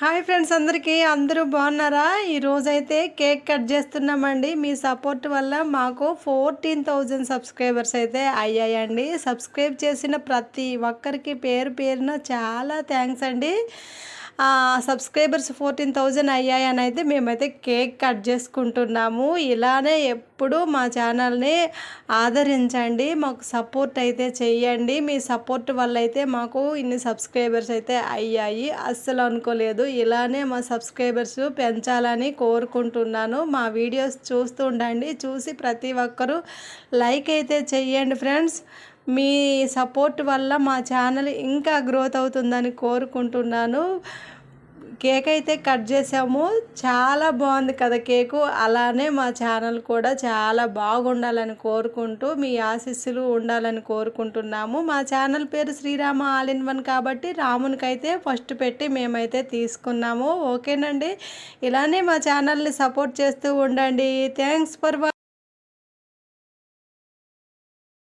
Hi friends అందరికీ అందరూ బాగున్నారా? ఈరోజైతే కేక్ కట్ చేస్తున్నామండి. మీ సపోర్ట్ వల్ల మాకు ఫోర్టీన్ థౌజండ్ సబ్స్క్రైబర్స్ అయితే అయ్యాయండి. సబ్స్క్రైబ్ చేసిన ప్రతి ఒక్కరికి పేరు పేరున చాలా థ్యాంక్స్ అండి. సబ్స్క్రైబర్స్ ఫోర్టీన్ థౌజండ్ అయ్యాయని అయితే మేమైతే కేక్ కట్ చేసుకుంటున్నాము. ఇలానే ఎప్పుడు మా ఛానల్ని ఆదరించండి. మాకు సపోర్ట్ అయితే చెయ్యండి మీ సపోర్ట్ వల్ల అయితే మాకు ఇన్ని సబ్స్క్రైబర్స్ అయితే అయ్యాయి. అస్సలు అనుకోలేదు. ఇలానే మా సబ్స్క్రైబర్స్ పెంచాలని కోరుకుంటున్నాను. మా వీడియోస్ చూస్తూ ఉండండి. చూసి ప్రతి ఒక్కరూ లైక్ అయితే చెయ్యండి ఫ్రెండ్స్ మీ సపోర్ట్ వల్ల మా ఛానల్ ఇంకా గ్రోత్ అవుతుందని కోరుకుంటున్నాను. కేక్ అయితే కట్ చేసాము. చాలా బాగుంది కదా కేకు. అలానే మా ఛానల్ కూడా చాలా బాగుండాలని కోరుకుంటూ మీ ఆశీస్సులు ఉండాలని కోరుకుంటున్నాము. మా ఛానల్ పేరు శ్రీరామ ఆల్ ఇన్ వన్ కాబట్టి రామునికైతే ఫస్ట్ పెట్టి మేమైతే తీసుకున్నాము. ఓకేనండి? ఇలానే మా ఛానల్ని సపోర్ట్ చేస్తూ ఉండండి. Thanks for